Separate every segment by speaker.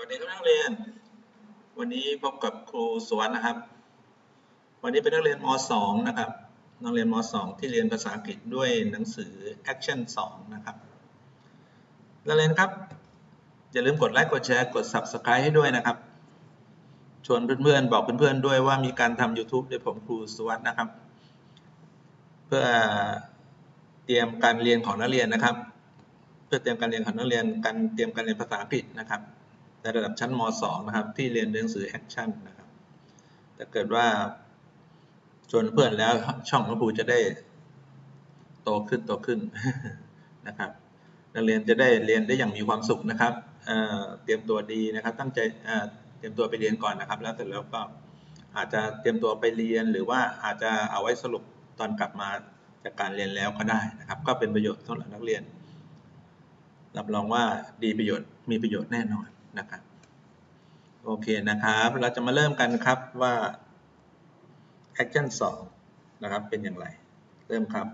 Speaker 1: วัสดีครับนักเรียน วันนี้พบกับครูสวนนะครับ วันนี้เป็นนักเรียนม .2 นะครับ นักเรียนม .2 ที่เรียนภาษาอังกฤษด้วยหนังสือ Action 2 นะครับ นักเรียนครับ อย่าลืมกดไลค์ กดแชร์ กด Subscribe ให้ด้วยนะครับ ชวนเพื่อนๆ บอกเพื่อนๆ ด้วยว่ามีการทำ YouTube โดยผมครูสวัสดนะครับ เพื่อเตรียมการเรียนของนักเรียนนะครับ เพื่อเตรียมการเรียนของนักเรียน การเตรียมการเรียนภาษาอังกฤษนะครับ ในระดับชั้นม .2 นะครับ ที่เรียนหนังสือ Action นนะครับถ้าเกิดว่าชวนเพื่อนแล้วช่องของครูจะได้โตขึ้นโตขึ้นนะครับนักเรียนจะได้เรียนได้อย่างมีความสุขนะครับเเตรียมตัวดีนะครับ ตั้งใจเเตรียมตัวไปเรียนก่อนนะครับ แล้วเสร็จแล้วก็อาจจะเตรียมตัวไปเรียนหรือว่าอาจจะเอาไว้สรุปตอนกลับมาจากการเรียนแล้วก็ได้นะครับ ก็เป็นประโยชน์สำหรับนักเรียนรับรองว่าดีประโยชน์มีประโยชน์แน่นอน นะครับโอเคนะครับ เราจะมาเริ่มกันครับว่า action 2 นะครับ เป็นอย่างไร เริ่มครับ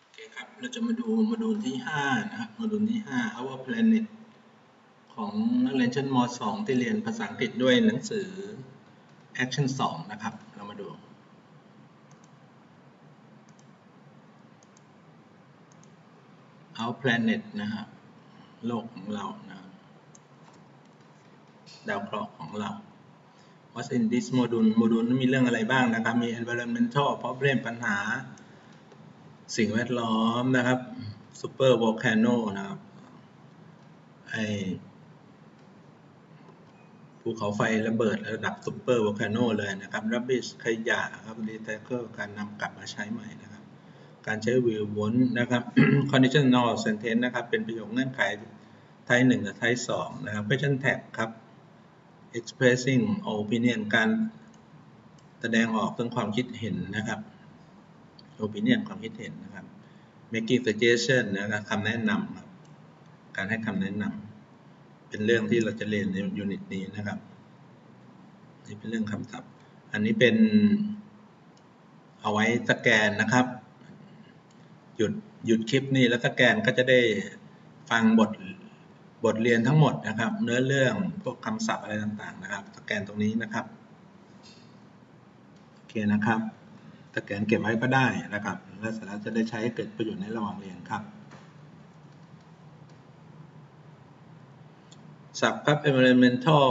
Speaker 1: โอเคครับ เราจะมาดูโมดูลที่ 5 นะครับ โมดูลที่ 5 our planet ของนักเรียนชั้นม 2 ที่เรียนภาษาอังกฤษด้วยหนังสือ action 2 นะครับ เรามาดู our planet นะครับโลกของเรานะดาวเคราะห์ของเรา What's in this module โมดูลนั้นมีเรื่องอะไรบ้างนะครับ มี environmental problem ปัญหา สิ่งแวดล้อมนะครับ super volcano นะครับไอภูเขาไฟระเบิดระดับ super volcano เลยนะครับ rubbish ขยะครับ recycle การนำกลับมาใช้ใหม่นะครับ การใช้ will want นะครับ conditional sentence นะครับ เป็นประโยคเงื่อนไข type 1กับ type 2นะครับ question tag ครับ expressing opinion การแสดงออกถึงความคิดเห็นนะครับ opinion ความคิดเห็นนะครับ making suggestion นะครับคำแนะนำครับ การให้คำแนะนำเป็นเรื่องที่เราจะเรียนในยูนิตนี้นะครับ นี่เป็นเรื่องคำศัพท์ อันนี้เป็นเอาไว้สแกนนะครับ ยุดหยุดคลิปนี้แล้วสแกนก็จะได้ฟังบทบทเรียนทั้งหมดนะครับ เนื้อเรื่องพวกคำศัพท์อะไรต่างๆนะครับ สแกนตรงนี้นะครับโอเคนะครับ สแกนเก็บไว้ก็ได้นะครับ แล้วเสร็จแล้วจะได้ใช้ให้เกิดประโยชน์ในระหว่างเรียนครับศัพท์ครับ environmental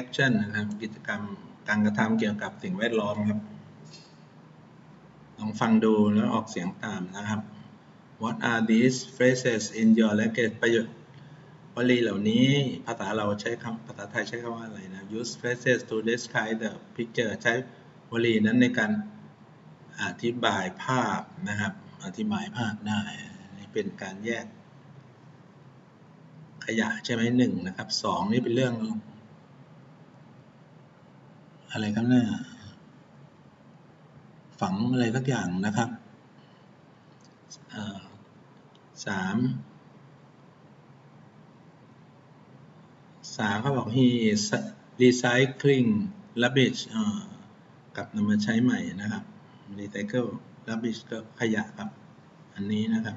Speaker 1: action นะครับ กิจกรรมการกระทำเกี่ยวกับสิ่งแวดล้อมครับ ลองฟังดูแล้วออกเสียงตามนะครับ What are these phrases in your language ประโยชน์วลีเหล่านี้ภาษาเราใช้คำภาษาไทยใช้คำว่าอะไรนะ use phrases to describe the picture ใช้วลีนั้นในการอธิบายภาพนะครับ อธิบายภาพได้นี่เป็นการแยก ขยะใช่ไหมหนึ่งนะครับสองนี่เป็นเรื่อง อะไรครับเนี่ยฝังอะไรสักอย่างนะครับ สามสามเขาบอก he recycling rubbish กลับนำมาใช้ใหม่นะครับ recycle rubbish ก็ขยะครับ อันนี้นะครับ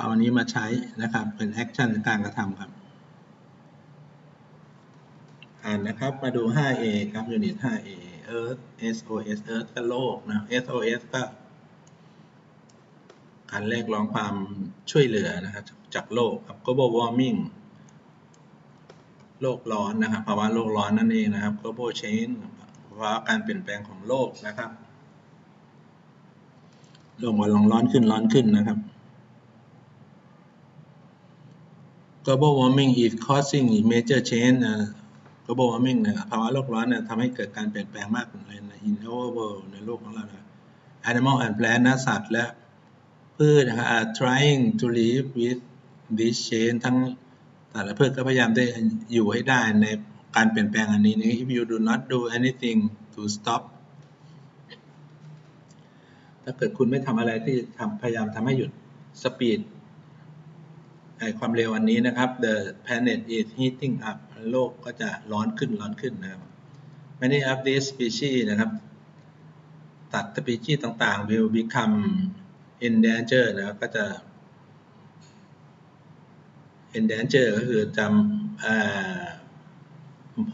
Speaker 1: เอาอันนี้มาใช้นะครับ เป็นแอคชั่นการกระทำครับ อ่านนะครับ มาดู 5A ครับยูนิต 5A Earth SOS Earth ก็โลกนะ SOS ก็การเรียกร้องความช่วยเหลือนะครับจากโลกครับ global warming โลกร้อนนะครับภาวะโลกร้อนนั่นเองนะครับ global change ภาวะการเปลี่ยนแปลงของโลกนะครับโลกมันร้อนขึ้นร้อนขึ้นนะครับ global warming is causing major change global warming นะครับภาวะโลกร้อนเนี่ยทำให้เกิดการเปลี่ยนแปลงมากเลยใน in our world ในโลกของเรานะ animal and plant นะสัตว์และพืชนะครับ are trying to live with this change ทั้งสัตว์และพืชก็พยายามได้อยู่ให้ได้ในการเปลี่ยนแปลงอันนี้นะ if you do not do anything to stop ถ้าเกิดคุณไม่ทำอะไรที่ทำพยายามทำให้หยุด speed ความเร็วอันนี้นะครับ the planet is heating up โลกก็จะร้อนขึ้นร้อนขึ้นนะครับ many of these species นะครับตัดสปีชีส์ต่างๆ will become endangered นะครับก็จะ endanger ก็คือจำ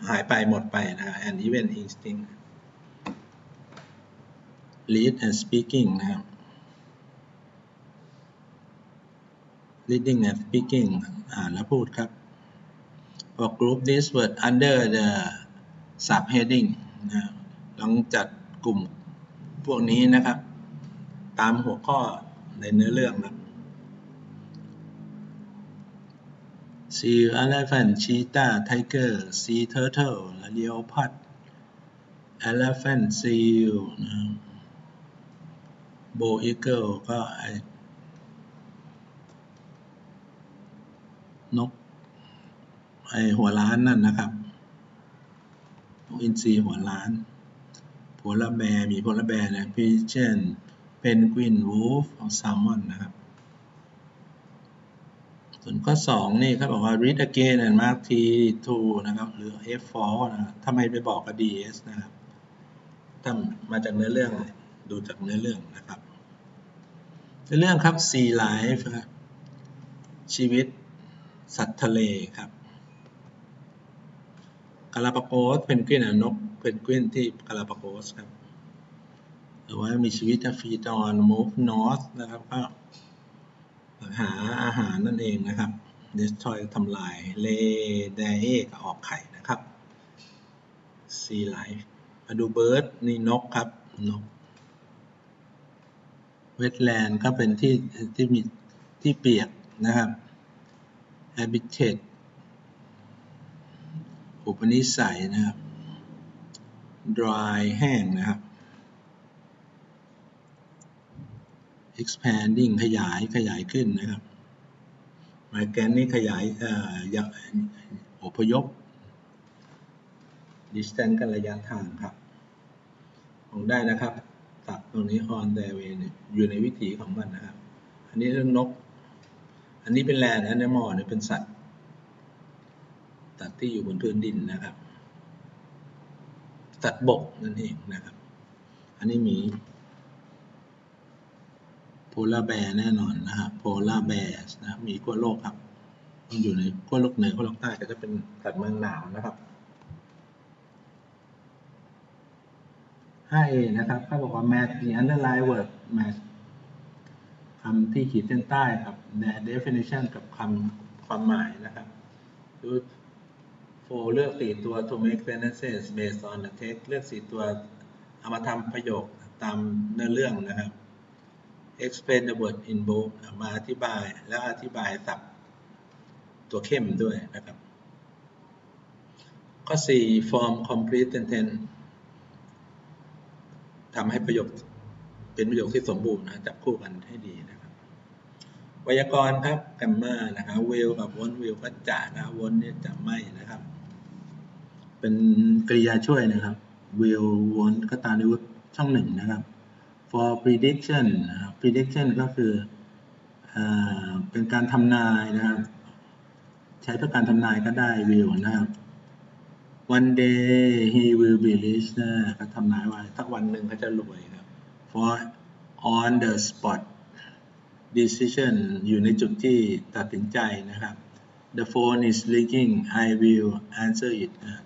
Speaker 1: หายไปหมดไปนะ and even instinct read and speaking นะครับ reading and speaking อ่านและพูดครับ for group this word under the subheading นะหลังจัดกลุ่มพวกนี้นะครับ ตามหัวข้อในเนื้อเรื่องนะ Seal elephant cheetah tiger sea turtle และ leopard elephant seal นะ bow eagle ก็ไอ้นก ไอหัวล้านนั่นนะครับนกอินทรีหัวล้านโพลาแบร์มีโพลาแบร์นะพิเช่นเป็นกวินวูฟของแซลมอนนะครับ ส่วนข้อ 2 นี่เขาบอกว่า read again and mark T to นะครับ หรือ F4 นะทำไมไปบอกกับ DS นะครับทำมาจากเนื้อเรื่องดูจากเนื้อเรื่องนะครับเนื้อเรื่องครับ Sea Life ครับชีวิตสัตว์ทะเลครับ กาลาปาโกสเพนกวินนกเพนกวินที่กาลาปาโกสครับหรือว่ามีชีวิตฟีดอนมูฟนอสนะครับก็หาอาหารนั่นเองนะครับ destroy ทำลายเลเดเอกออกไข่นะครับ sea life มาดูเบิร์ดนี่นกครับนกเวทแลนด์ก็เป็นที่ที่มีที่เปียกนะครับ habitat อุปนิสัยนะครับ dry แห้งนะครับ expanding ขยายขยายขึ้นนะครับ migrant นี่ขยายเอ่ออพยพ distance กันระยะทางครับของได้นะครับ ตัดตรงนี้ on their way เนี่ยอยู่ในวิถีของมันนะครับ อันนี้เรื่องนก อันนี้เป็น land animal เนี่ยเป็นสัตว์ สัตว์ที่อยู่บนพื้นดินนะครับ สัตว์บกนั่นเองนะครับ อันนี้มีโพลาร์แบร์แน่นอนนะครับโพลาร์แบร์นะมีขั้วโลกครับ มันอยู่ในขั้วโลกเหนือขั้วโลกใต้ก็จะเป็นสัตว์เมืองหนาวนะครับ 5A นะครับเขาบอกว่า match the underline word match คำที่ขีดเส้นใต้กับ the definition กับคำความหมายนะครับ คือ for เลือกสี่ตัว to make sentences based on the text เลือกสี่ตัว เอามาทำประโยคตามเนื้อเรื่องนะครับ explain the word in bold มาอธิบายแล้วอธิบายศัพท์ตัวเข้มด้วยนะครับ ข้อ 4 form complete sentence ทำให้ประโยคเป็นประโยคที่สมบูรณ์นะจับคู่กันให้ดีนะครับ ไวยากรณ์ครับแกมมานะครับ will กับ won't will ก็จะนะ won't เนี่ยจะไม่นะครับ เป็นกริยาช่วยนะครับ will won't ก็ตามด้วยช่องหนึ่งนะครับ for prediction นะครับ prediction ก็คืออเป็นการทำนายนะครับ ใช้เพื่อการทำนายก็ได้ will นะครับ one day he will be rich นะก็ทำนายว่าสักวันหนึ่งเขาจะรวยครับ for on the spot decision อยู่ในจุดที่ตัดสินใจนะครับ the phone is ringing I will answer it นะ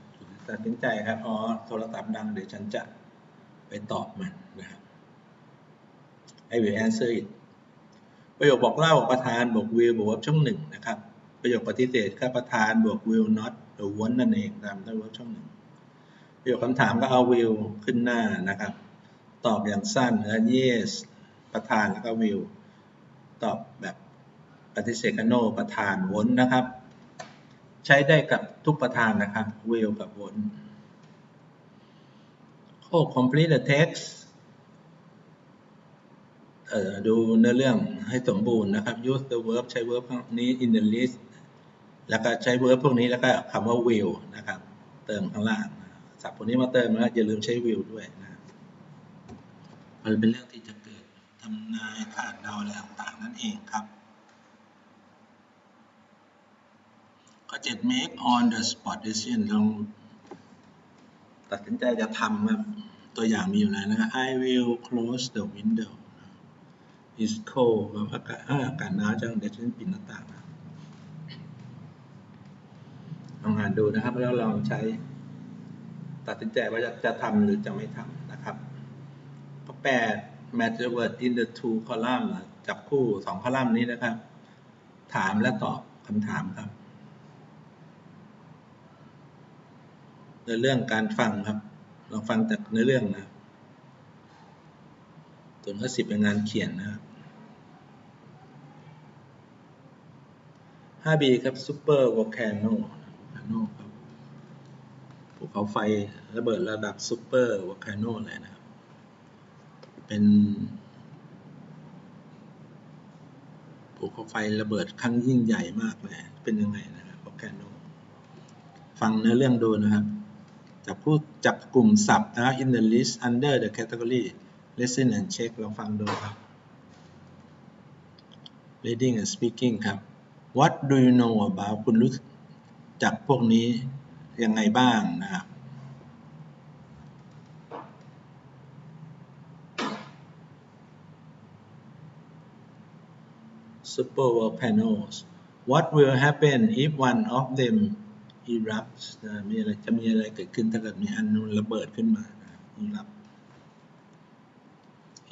Speaker 1: ตัดสินใจครับอ๋อโทรศัพท์ดังเดี๋ยวฉันจะไปตอบมันนะครับ I will answer it ประโยคบอกเล่าประธานบวก will บวกช่องหนึ่งนะครับ ประโยคปฏิเสธก็ประธานบวก will not หรือ won't นั่นเองตามด้วยเวิร์บช่องหนึ่งประโยคคำถามก็เอา will ขึ้นหน้านะครับ ตอบอย่างสั้นแล้ว yes ประธานแล้วก็ will ตอบแบบปฏิเสธกับ no ประธาน won't นะครับ ใช้ได้กับทุกประธานนะครับ will กับ won't ข้อ complete the text เอ่อดูเนื้อเรื่องให้สมบูรณ์นะครับ use the verb ใช้ verb นี้ in the list แล้วก็ใช้ verb พวกนี้แล้วก็คำว่า will นะครับ เติมข้างล่างศัพท์พวกนี้มาเติมแล้วอย่าลืมใช้ will ด้วยนะมันเป็นเรื่องที่จะเกิดทำนายคาดเดาอะไรต่างๆนั่นเองครับ ข้อ7 make on the spot decision ลองตัดสินใจจะทำครับตัวอย่างมีอยู่แล้วนะครับ I will close the window It's cold ครับอากาศอากาศหนาวจังเดี๋ยวฉันปิดหน้าต่างนะลองอ่านดูนะครับ แล้วลองใช้ตัดสินใจว่าจะจะทำหรือจะไม่ทำนะครับข้อแปด match the word in the two column จับคู่สองคอลัมน์นี้นะครับ ถามและตอบคำถามครับ ในเรื่องการฟังครับเราฟังจากในเรื่องนะส่วนข้อสิบเป็นงานเขียนนะครับ 5B ครับ Super Volcano Volcano ครับภูเขาไฟระเบิดระดับ Super Volcano เลยนะครับ เป็นภูเขาไฟระเบิดครั้งยิ่งใหญ่มากเลย เป็นยังไงนะครับ Volcano ฟังเนื้อเรื่องดูนะครับ จับผู้จับกลุ่มศัพท์นะ in the list under the category listen and check ลองฟังดูครับ reading and speaking ครับ What do you know about คุณรู้จักพวกนี้ยังไงบ้างนะครับ Super volcanoes What will happen if one of them erupts นะมีอะไรจะมีอะไรเกิดขึ้นถ้าเกิดมีอันนูนระเบิดขึ้นมานะ erupt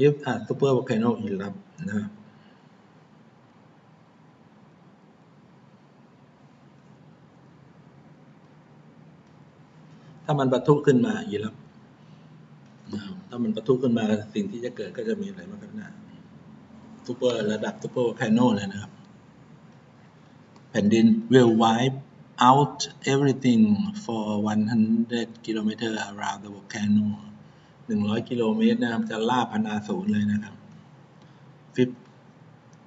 Speaker 1: if a super volcano erupt นะครับถ้ามันปะทุขึ้นมาอีรับนะถ้ามันปะทุขึ้นมาสิ่งที่จะเกิดก็จะมีอะไรมากขึ้นหน้าซูเปอร์ระดับซูเปอร์แพนโนเลยนะครับ แผ่นดิน will wipe out everything for 100 kilometer around the volcano 100 กิโลเมตรนะครับ จะลาบพนาศูนย์เลยนะครับ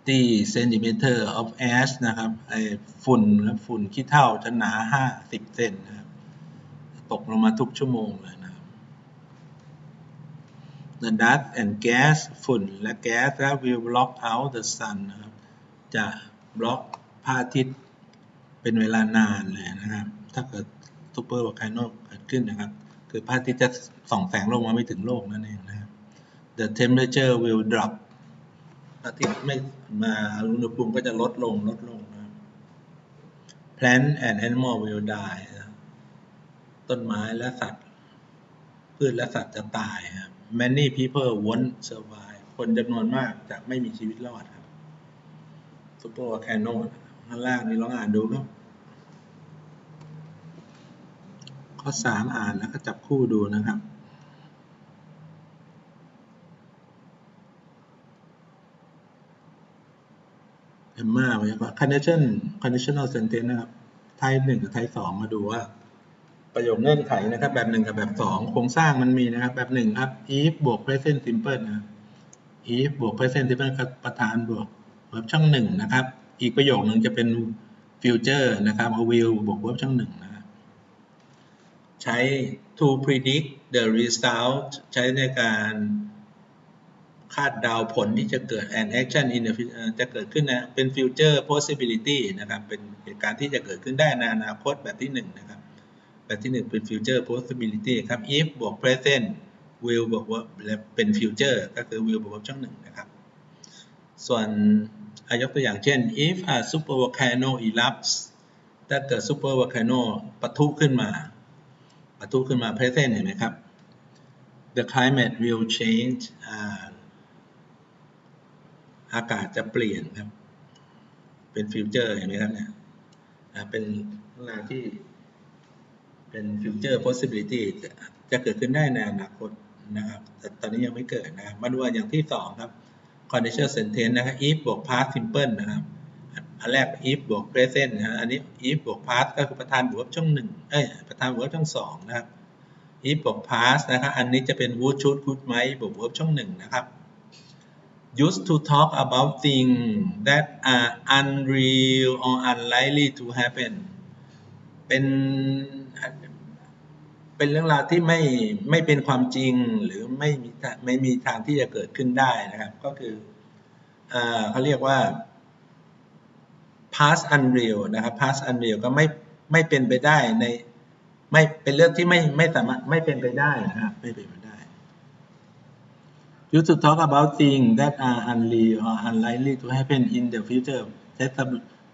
Speaker 1: 50 centimeter of ash นะครับไอฝุ่นครับฝุ่นขี้เถ้าจะหนา 50 เซนนะครับ ตกลงมาทุกชั่วโมงเลยนะครับ The dust and gas ฝุ่นและแก๊สนะ will block out the sun นะครับ จะบล็อกพระอาทิตย์ เป็นเวลานานเลยนะครับ ถ้าเกิดซูเปอร์วอลคานโนเกิดขึ้นนะครับ คือพระอาทิตย์จะส่องแสงลงมาไม่ถึงโลกนั่นเองนะครับ The temperature will drop พระอาทิตย์ไม่มาอุณหภูมิก็จะลดลงลดลงนะครับ Plant and animal will die ต้นไม้และสัตว์ พืชและสัตว์จะตายครับ Many people won't survive คนจำนวนมากจะไม่มีชีวิตรอดครับ Super volcano ข้างล่า งนี้ลองอ่านดูครับข้อสามอ่านแล้วก็จับคู่ดูนะครับ เอ็มมาไว้ว่า condition conditional sentence นะครับ ไทป์หนึ่งกับไทป์สองมาดูว่า ประโยคเงื่อนไขนะครับ แบบหนึ่งกับแบบสองโครงสร้างมันมีนะครับ แบบหนึ่งครับ if บวก present simple นะ if บวก present simple กับประธานบวก verb ช่องหนึ่งนะครับ อีกประโยคหนึ่งจะเป็น future นะครับ will บวก verb ช่องหนึ่งนะครับใช้ to predict the result ใช้ในการคาดเดาผลที่จะเกิด an action in the future จะเกิดขึ้นนะ เป็น future possibility นะครับ เป็นเหตุการณ์ที่จะเกิดขึ้นได้ในอนาคตแบบที่หนึ่งนะครับ แบบที่หนึ่งเป็น future possibility ครับ if บวก present will บวกว่าเป็น future ก็คือ will บวกช่องหนึ่งนะครับ ส่วน ยกตัวอย่างเช่น if a super volcano erupts ถ้าเกิด super volcano ปะทุขึ้นมา ปะทุขึ้นมา present เห็นไหมครับ the climate will change อากาศจะเปลี่ยนครับ เป็นฟิวเจอร์เห็นไหมครับเนี่ยเป็นเวลาที่เป็น future possibility จะเกิดขึ้นได้ในอนาคตนะครับ แต่ตอนนี้ยังไม่เกิดนะ มาดูอย่างที่สองครับ conditional sentence นะครับ if บวก past simple นะครับอันแรก if บวก present นะอันนี้ if บวก past ก็คือประธานบวกช่องหนึ่งเอ้ยประธานบวกช่องสองนะครับ if บวก past นะครับอันนี้จะเป็น would should could might บวก verb ช่องหนึ่งนะครับ used to talk about things that are unreal or unlikely to happen เป็น เป็นเรื่องราวที่ไม่ไม่เป็นความจริงหรือไม่มีไม่มีทางที่จะเกิดขึ้นได้นะครับ ก็คือเอเขาเรียกว่า past unreal นะครับ past unreal ก็ไม่ไม่เป็นไปได้ในไม่เป็นเรื่องที่ไม่ไม่สามารถไม่เป็นไปได้นะครับไม่เป็นไปได้ You to talk about things that are unreal or unlikely to happen in the future ใช้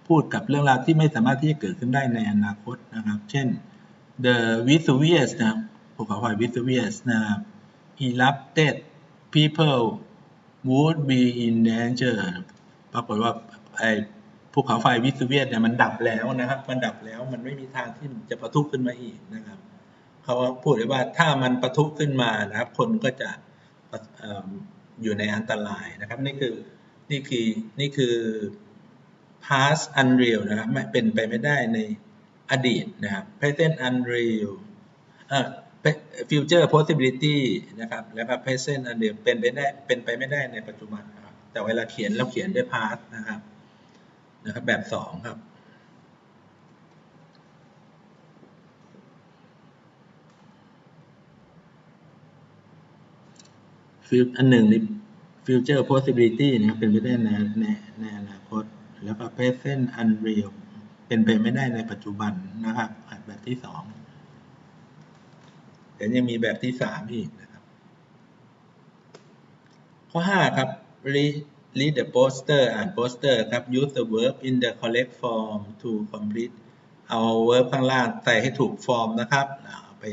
Speaker 1: พูดกับเรื่องราวที่ไม่สามารถที่จะเกิดขึ้นได้ในอนาคตนะครับ เช่น the Vesuvius นะภูเขาไฟ Vesuvius นะ erupted people would be in danger ปรากฏว่าไอ้ภูเขาไฟวิสเวียสเนี่ยมันดับแล้วนะครับ มันดับแล้วมันไม่มีทางที่จะประทุขึ้นมาอีกนะครับเขาพูดเลยว่าถ้ามันประทุขึ้นมานะครับ คนก็จะอยู่ในอันตรายนะครับ นี่คือนี่คือนี่คือ past unreal นะครับไม่เป็นไปไม่ได้ใน อดีตนะครับ present unreal อ่อ future possibility นะครับ แล้วก็ present unreal เป็นไปได้เป็นไปไม่ได้ในปัจจุบันนะครับ แต่เวลาเขียนเราเขียนด้วย past นะครับนะครับ แบบสองครับ ฟิวอันหนึ่งนี่ future possibility นะครับเป็นไปได้ในในในอนาคต แล้วก็ present unreal เป็นไปไม่ได้ในปัจจุบันนะครับแบบที่สองแต่ยังมีแบบที่สามอีกนะครับ ข้อห้าครับ read the poster อ่าน poster ครับ use the verb in the correct form to complete เอา verb ข้างล่างใส่ให้ถูกฟอร์มนะครับ ไป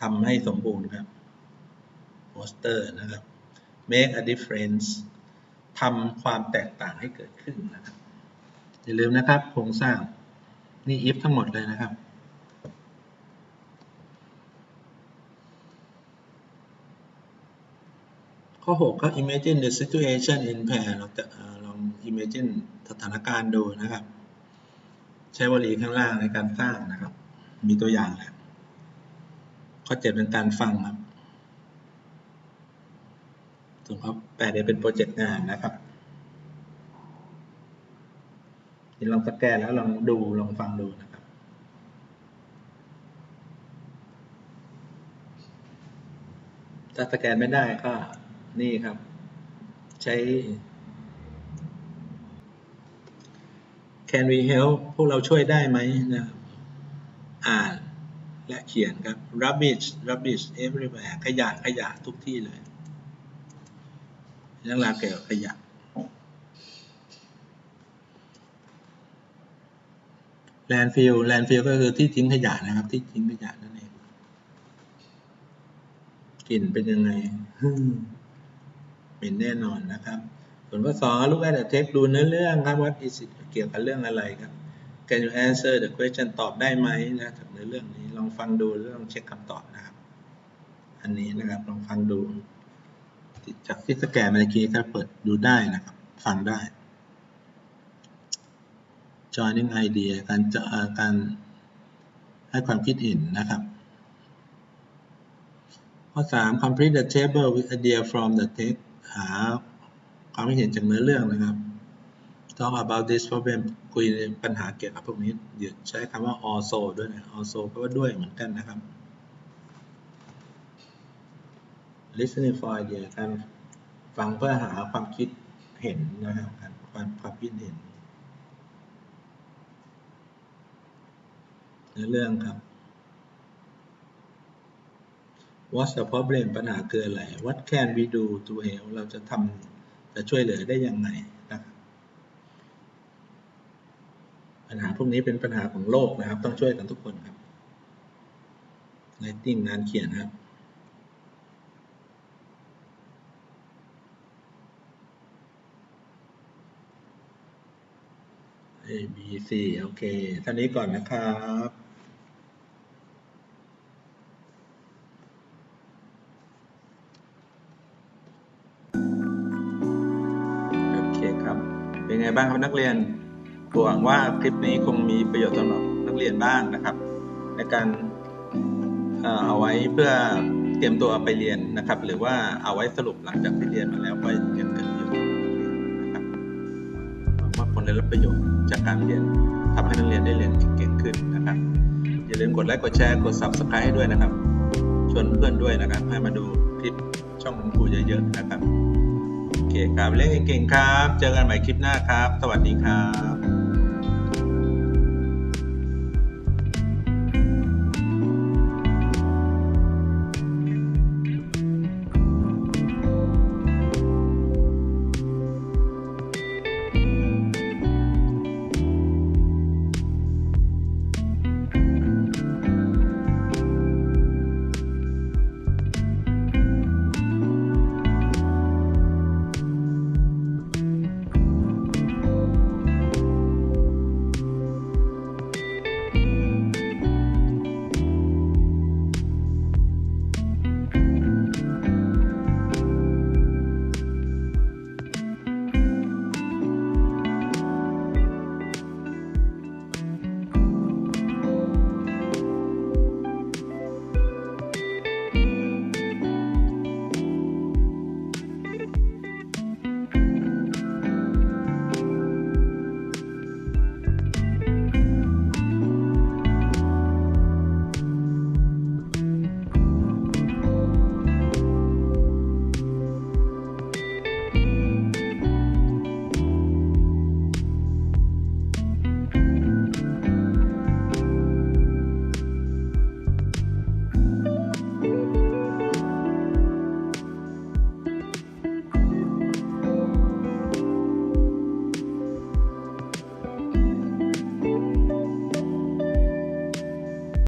Speaker 1: ทำให้สมบูรณ์ครับ poster นะครับ make a difference ทำความแตกต่างให้เกิดขึ้นนะครับ อย่าลืมนะครับโครงสร้างนี่ if ทั้งหมดเลยนะครับ ข้อ 6 ก็ imagine the situation in pair เราจะลอง imagine สถานการณ์ดูนะครับ ใช้วลีข้างล่างในการสร้างนะครับ มีตัวอย่างแล้วข้อ 7 เป็นการฟังครับส่วนข้อ8เนี่ยเป็นโปรเจกต์งานนะครับ นี่ลองสแกนแล้วลองดูลองฟังดูนะครับถ้าสแกนไม่ได้ก็นี่ครับ ใช้ Can we help พวกเราช่วยได้ไหมนะครับอ่านและเขียนครับ rubbish rubbish everywhere ขยะขยะทุกที่เลยเรื่องราวเกี่ยวกับขยะ landfill landfill ก็คือที่ทิ้งขยะนะครับ ที่ทิ้งขยะนั่นเองกลิ่นเป็นยังไงเป็นแน่นอนนะครับ ส่วนข้อสองลูกแอดเทคดูเนื้อเรื่องครับ what is it เกี่ยวกับเรื่องอะไรครับ can you answer the question ตอบได้ไหมนะจากเนื้อเรื่องนี้ลองฟังดูแล้วลองเช็คคำตอบนะครับ อันนี้นะครับลองฟังดู จากที่สแกนเมื่อกี้ก็เปิดดูได้นะครับ ฟังได้ joining idea การจะการให้ความคิดเห็นนะครับ ข้อ 3 complete the table with idea from the text หาความคิดเห็นจากเนื้อเรื่องนะครับ talk about this problem คุยปัญหาเกี่ยวกับพวกนี้เดี๋ยวใช้คำว่า also ด้วยนะ also ก็ว่าด้วยเหมือนกันนะครับ listening for idea การฟังเพื่อหาความคิดเห็นนะครับความความคิดเห็น ในเรื่องครับ What's the problem ปัญหาคืออะไร What can we do to help เราจะทำจะช่วยเหลือได้ยังไงนะครับปัญหาพวกนี้เป็นปัญหาของโลกนะครับ ต้องช่วยกันทุกคนครับ Writing งานเขียนครับ A B C โอเคท่านี้ก่อนนะครับ บ้างครับนักเรียนหวังว่าคลิปนี้คงมีประโยชน์สำหรับนักเรียนบ้างนะครับ ในการเอาไว้เพื่อเตรียมตัวไปเรียนนะครับ หรือว่าเอาไว้สรุปหลังจากที่เรียนมาแล้วไว้ยังเกิดประโยชน์นะครับหวังว่าคนได้รับประโยชน์จากการเรียนทำให้นักเรียนได้เรียนเก่งขึ้นนะครับ อย่าลืมกดไลค์กดแชร์กด subscribe ให้ด้วยนะครับ ชวนเพื่อนด้วยนะครับให้มาดูคลิปช่องของครูเยอะๆนะครับ โอเคครับเล่นเก่งๆครับ เจอกันใหม่คลิปหน้าครับ สวัสดีครับ